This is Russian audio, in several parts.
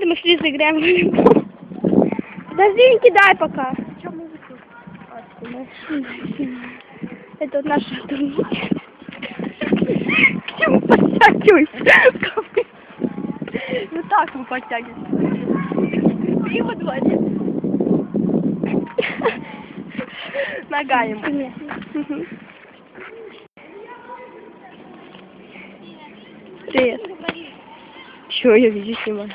Давайте мы шли заиграем в волейбол. Подожди, не кидай пока. Это наша. наш турнир. К подтягивайся? Ну так мы подтягиваемся. И во дворе. Нога ему. Привет. Чего я видео снимаю?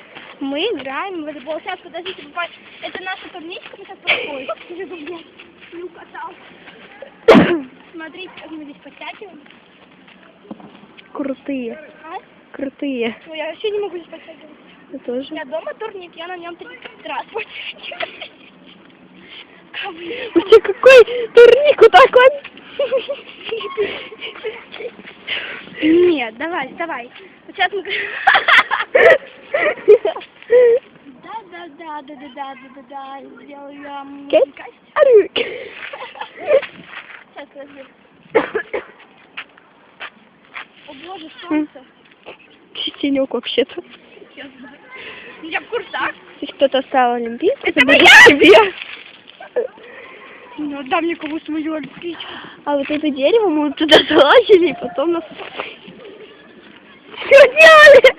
Мы играем в волейбол. Сейчас, подождите, папа. Это наша турничка, мы сейчас проходим. Не укатал. Смотрите, как мы здесь подтягиваем. Крутые. А? Крутые. Ну, я вообще не могу здесь подтягивать. Я тоже. Я дома турник, я на нем 30 раз подтягиваю. У тебя какой турник вот такой? Нет, давай, давай. Вот сейчас мы... Да-да-да-да-да-да-да-да. Сделаю я... Сейчас, подожди. О боже, хм. солнце. Тенек вообще-то. Ну, я в курсах. Если кто-то стал олимпийцем, это заберу тебе. Ну, отдам мне кому свою олимпийку. А вот это дерево мы туда залазили, и потом нас... Все делали!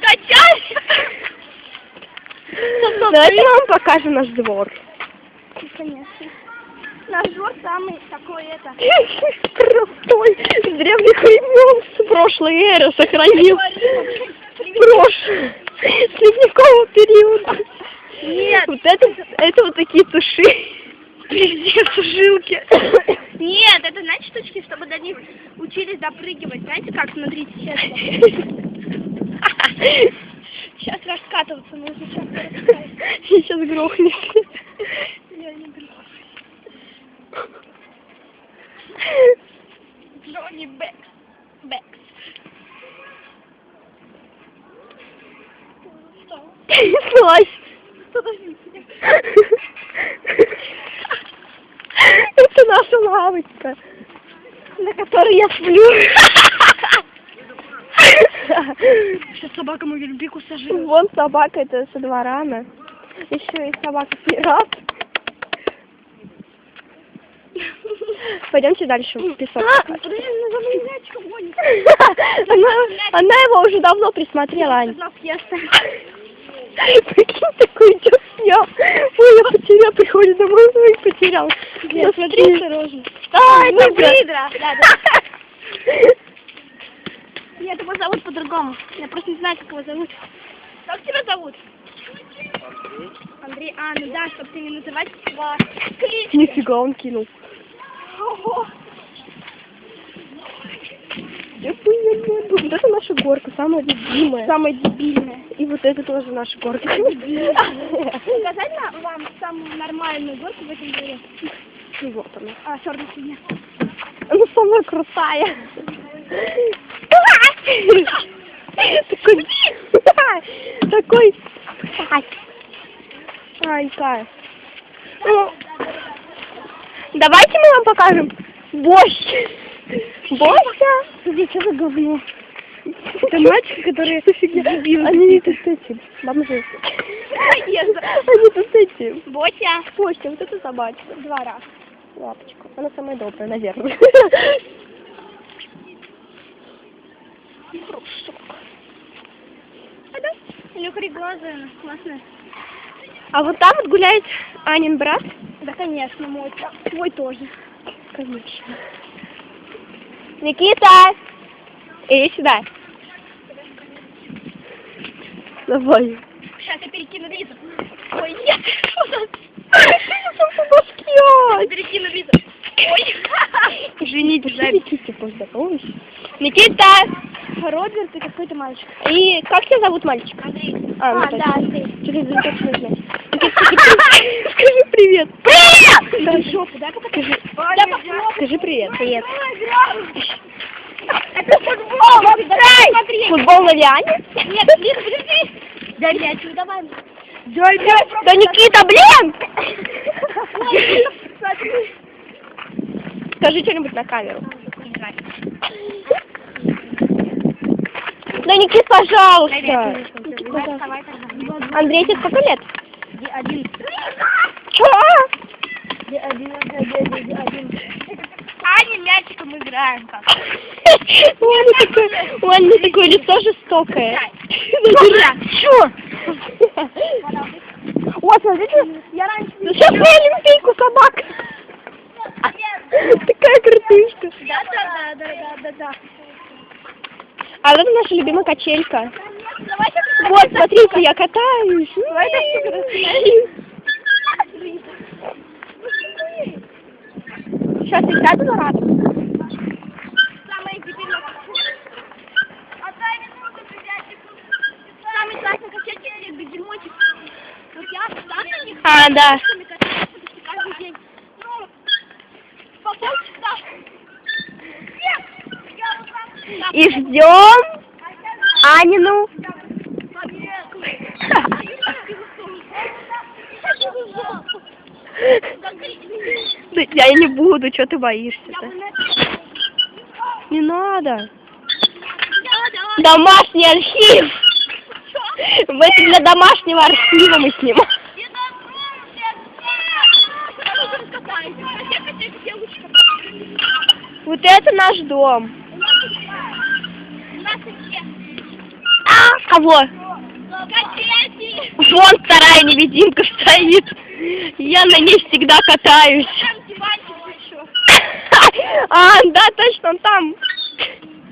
Качали! Давайте мы вам покажем наш двор. Ну, Конечно. Наш двор самый такой это. Крутой, с древних времен, с прошлой эры сохранил. Прошлый, с ледникового периода. Нет. Вот это, это вот такие туши. Везде сушилки. Нет, это знаете штучки, чтобы до них учились допрыгивать. Знаете как? Смотрите, сейчас. Сейчас раскатываться нужно. Сейчас раскатываться. Сейчас грохнешься. Я не грохнусь. Джонни Бэкс. Бэкс. Слазь. Это наша лавочка, на которой я сплю. Сейчас собака мою любику сожрет. Вон собака, это со двора она. Еще и собака пират. Пойдемте дальше в песок. А, подожди, она она, его уже давно присмотрела, Ань. Прикинь, такой идет съел. Ой, я потерял, приходит домой, ой, потерял. Нет, смотри осторожно. А, это ну. Бридра. Нет, его зовут по-другому. Я просто не знаю, как его зовут. Как тебя зовут? Андрей. А, ну да, чтобы ты не называть его клички. Нифига он кинул. Ого. Я поняла. Вот это наша горка, самая любимая. Самое дебильное. И вот это тоже наша горка. Показать на- вам самую нормальную горку в этом? Ну, Вот она. А, черная свинья. Она самая крутая. Такой... Такой... Ай, кайф. Ну, Давайте мы вам покажем борщ. Борщ? Смотри, что за говно. Это мальчики, которые... Они тут эти, бомжи. Они тут эти. Бося. Костя, вот это собачка. Два раза. Лапочка. Она самая добрая, наверное. А да? Или кореглазая она, классная. А вот там вот гуляет Анин брат. Да, конечно, мой. Твой тоже. Конечно. Никита! Иди сюда. Давай. Сейчас я перекину визу. Ой, нет. Перекину визу. Ой. Извините, Жаль. Никите поздоровайся. Никита! Роберт и какой-то мальчик. И как тебя зовут, мальчик? Андрей. А, ну А, да, Андрей. Через точно знать. Никита, скажи привет. Привет! Дай жопу, дай пока. Скажи, привет. Привет. Это футбол, смотреть. Футбол на Лиане? Нет, Лиза, подожди. Дай мяч, ну давай. Дай Да Никита, блин! Смотри. Скажи что-нибудь на камеру. Да Никит, пожалуйста. Никит, пожалуйста. Андрей, тебе сколько лет? Один. Аня мячиком играем как. У Ани такое, лицо жестокое. Чё? О, смотрите, Я раньше ну сейчас на Олимпийку собак. Такая крутышка. Да, да, да, да, да, да. А вот наша любимая качелька. Вот, смотрите, я катаюсь. Всё Сейчас я сяду на теперь А дай минуту, приятель. Самый И ждем Анину. Да Я не буду, что ты боишься-то? Не надо. Домашний архив. Мы для домашнего архива мы снимаем. Вот это наш дом. А, кого? Вон вторая невидимка стоит. Я на ней всегда катаюсь. А, да, точно, он там.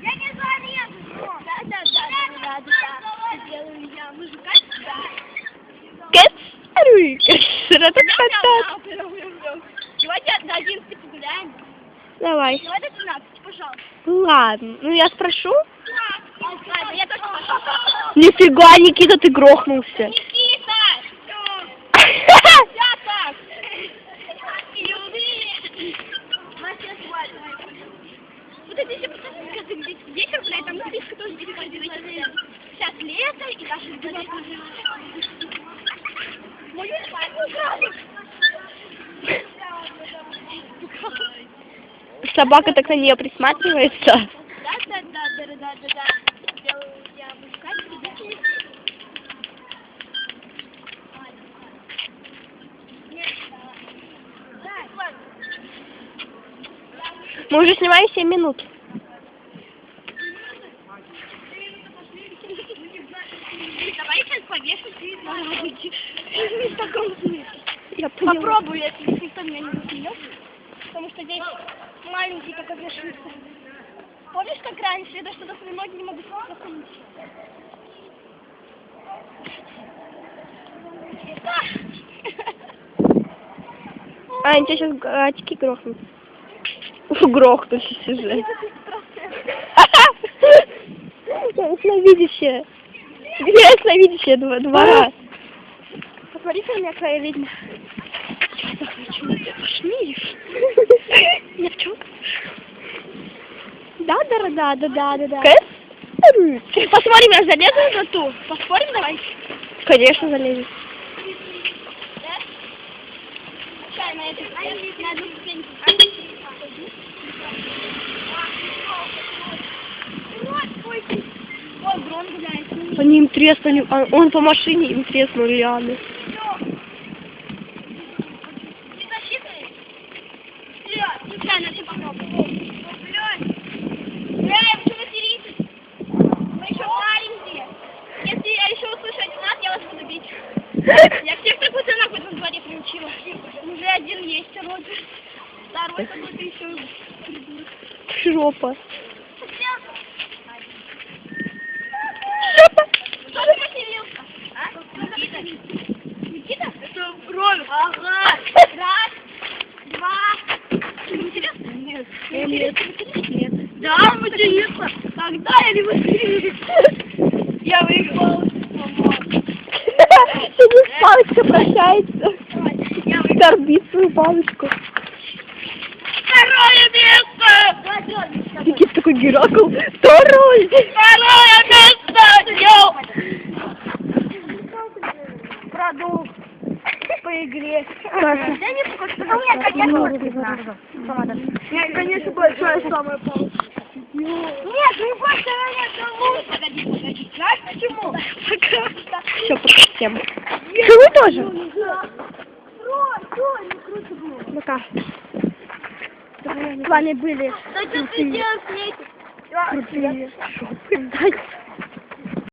Я не залезу. Да, да, да, да, да, да. Сделаю я мужика сюда. Кэцарю. Ра-та-та-та. Давайте до 11 погуляем. Давай. Давай до 13, пожалуйста. Ладно, ну я спрошу. Ладно, я тоже. Нифига, Никита, ты грохнулся. Никита! Вот это еще вечер, блядь, там. Сейчас лето, и даже. Мою. Собака так на нее присматривается. Да, да, да, да, да, да, Мы уже снимаем 7 минут. Я. Попробую, если никто меня не засмеет. Потому что здесь маленький как обвешивается. Помнишь, как раньше я даже туда свои ноги не могу засунуть? А, они тебя сейчас очки грохнут. Грохнулись уже. Ясновидящая. Ясновидящая два, двора. Посмотрите на меня, какая ведьма. Я в чем? Да, да, да, да, да, да, да. Кэс? Посмотрим, я залезу на ту. Поспорим давай? Конечно, залезет. Чай на эту, на одну ступеньку. Ой, Грон гуляет. Они им треснули, а он по машине им треснул лианы. Ты засчитываешь? Вперед, случайно ты попробуй. Вперед. Бля, почему материтесь? Мы еще маленькие. Если я еще услышу один раз, я вас буду бить. Я всех так пацанов в этом дворе приучила. Уже один есть, Роджер. Второй какой-то еще придурок. Жопа. Кто же матерился? А? Никита? Никита? Это Ромик. Ага. Раз, два. Интересно? Нет. Нет. Нет. Да, матерился. Когда я не матерился? Я выиграла. Палочка прощается. Торбит свою палочку. Второе место! Никита такой Геракл. Второй. Второе место! Йоу! Продукт по игре. Я не у меня, конечно, Нет, конечно, большая самая палочка. Нет, не больше, нет, лучше. Погоди, погоди. Почему? Пока. Все, пока всем. Вы тоже? Пока. С вами были Да что ты делаешь, Светик? крутые шопы.